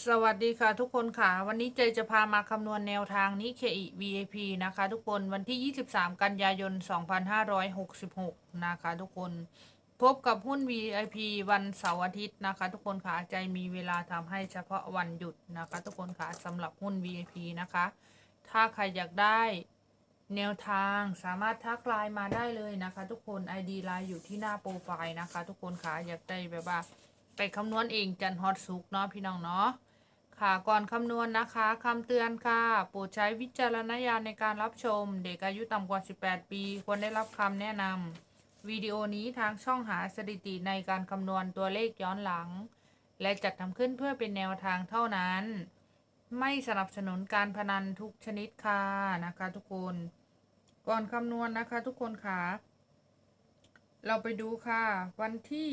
สวัสดีค่ะทุกคนค่ะ วันนี้เจจะพามาคำนวณแนวทางนี้ KI VIP นะคะ ทุกคนวันที่ 23 กันยายน 2566 นะคะ ทุกคนพบกับหุ้น VIP วันเสาร์อาทิตย์นะคะ ทุกคนค่ะใจมีเวลาทำให้เฉพาะวันหยุดนะคะ ทุกคนค่ะสำหรับหุ้น VIP นะคะ ถ้าใครอยากได้แนวทางสามารถทักไลน์มาได้เลยนะคะ ทุกคน ID ไลน์อยู่ที่หน้าโปรไฟล์นะคะ ทุกคนค่ะอยากได้แบบว่า ไปคำนวณเองจันฮอตซุกเนาะพี่น้องเนาะค่ะก่อนคำนวณนะคะคำเตือนค่ะโปรดใช้วิจารณญาณในการรับชม เด็กอายุต่ำกว่า 18 ปี ควรได้รับคำแนะนำวิดีโอนี้ทางช่องหาสถิติในการคำนวณตัวเลขย้อนหลัง และจัดทำขึ้นเพื่อเป็นแนวทางเท่านั้น ไม่สนับสนุนการพนันทุกชนิดค่ะนะคะทุกคน ก่อนคำนวณนะคะทุกคนค่ะ เราไปดูค่ะ วันที่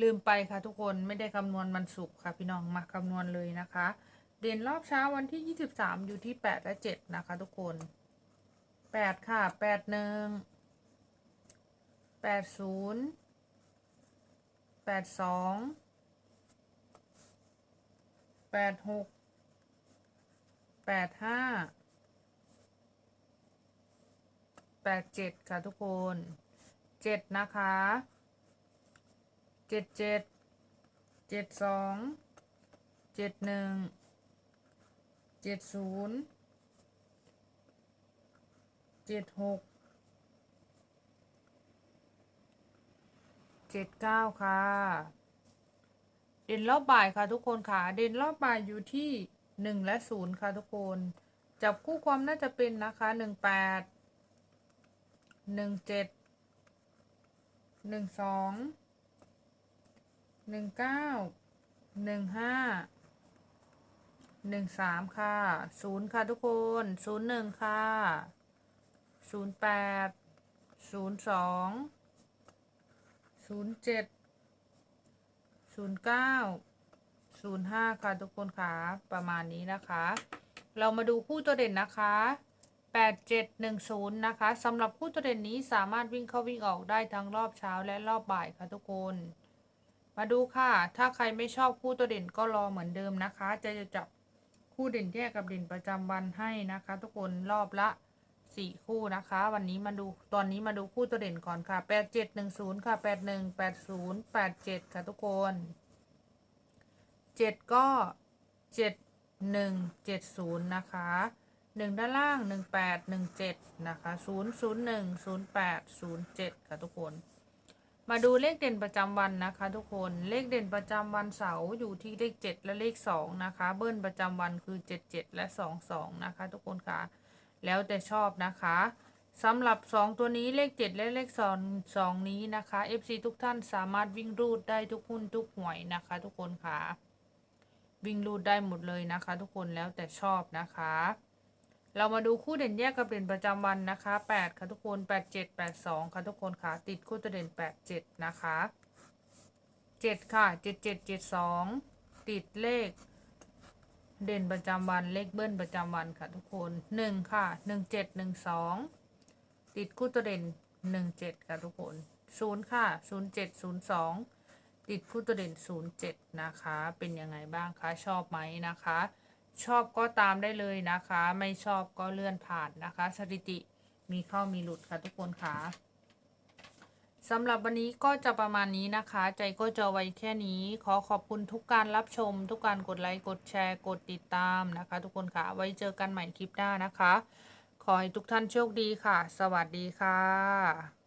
ลืมไปค่ะทุกคนไม่ได้คำนวณวันศุกค่ะพี่น้องมาคำนวณเลยนะคะ เด่นรอบเช้าวันที่ 23 อยู่ที่ 8 และ 7 นะคะ ทุกคน 8 ค่ะ 8 1 8 0 8 2 8 6 8 5 8 7 ค่ะทุกคน 7 นะคะ เจ็ดเจ็ดเจ็ดสองเจ็ดหนึ่งเจ็ดศูนย์เจ็ดหกเจ็ดเก้าค่ะ เด่นรอบบ่ายค่ะทุกคนค่ะ เด่นรอบบ่ายอยู่ที่หนึ่งและศูนย์ค่ะทุกคน จับคู่ความน่าจะเป็นนะคะหนึ่งแปดหนึ่งเจ็ดหนึ่งสอง หนึ่งเก้าหนึ่งห้าหนึ่งสามค่ะศูนย์ค่ะทุกคนศูนย์หนึ่งค่ะศูนย์แปดศูนย์สองศูนย์เจ็ดศูนย์เก้าศูนย์ห้าค่ะทุกคนค่ะประมาณนี้นะคะ เรามาดูคู่ตัวเด่นนะคะแปดเจ็ดหนึ่งศูนย์นะคะสำหรับคู่ตัวเด่นนี้สามารถวิ่งเข้าวิ่งออกได้ทั้งรอบเช้าและรอบบ่ายค่ะทุกคน มาดูค่ะ ถ้าใครไม่ชอบคู่ตัวเด่นก็รอเหมือนเดิมนะคะ จะจะจับคู่เด่นแยกกับเด่นประจำวันให้นะคะ ทุกคนรอบละสี่คู่นะคะ วันนี้มาดูตอนนี้มาดูคู่ตัวเด่นก่อนค่ะแปดเจ็ดหนึ่งศูนย์ค่ะแปดหนึ่งแปดศูนย์แปดเจ็ดค่ะทุกคนเจ็ดก็เจ็ดหนึ่งเจ็ดศูนย์นะคะหนึ่งด้านล่างหนึ่งแปดหนึ่งเจ็ดนะคะศูนย์ศูนย์หนึ่งศูนย์แปดศูนย์เจ็ดค่ะทุกคน มาดูเลขเด่นประจำวันนะคะ ทุกคนเลขเด่นประจำวันเสาร์อยู่ที่เลข 7 และเลข 2 นะคะ เบิ้ลประจำวันคือ 77 และ 22 นะคะ ทุกคนค่ะ แล้วแต่ชอบนะคะสำหรับ 2 ตัวนี้เลข 7 และเลข2 2นี้นะคะ FC ทุกท่านสามารถวิ่งรูดได้ทุกหุ้นทุกหวยนะคะ ทุกคนค่ะ วิ่งรูดได้หมดเลยนะคะ ทุกคนแล้วแต่ชอบนะคะ เรามาดูคู่เด่นแยกกับเด่นประจำวันนะคะ 8 ค่ะทุกคน 8 7 8 2 ค่ะทุกคนค่ะ ติดคู่ตัวเด่น 8 7 นะคะ 7 ค่ะ 7 7 7 2 ติดเลข เด่นประจำวันเลขเบิ้ลประจำวันค่ะทุกคน 1 ค่ะ 1 7 1 2 ติดคู่ตัวเด่น 1 7 ค่ะทุกคน 0 ค่ะ 0 7 0 2 ติดคู่ตัวเด่น 0 7 นะคะ เป็นยังไงบ้างคะ ชอบไหมนะคะ ชอบก็ตามได้เลยนะคะ ไม่ชอบก็เลื่อนผ่านนะคะ สถิติมีเข้ามีหลุดค่ะทุกคนค่ะสำหรับวันนี้ก็จะประมาณนี้นะคะ ใจก็จะไว้แค่นี้ ขอขอบคุณทุกการรับชม ทุกการกดไลค์กดแชร์กดติดตามนะคะ ทุกคนค่ะ ไว้เจอกันใหม่คลิปหน้านะคะ ขอให้ทุกท่านโชคดีค่ะ สวัสดีค่ะ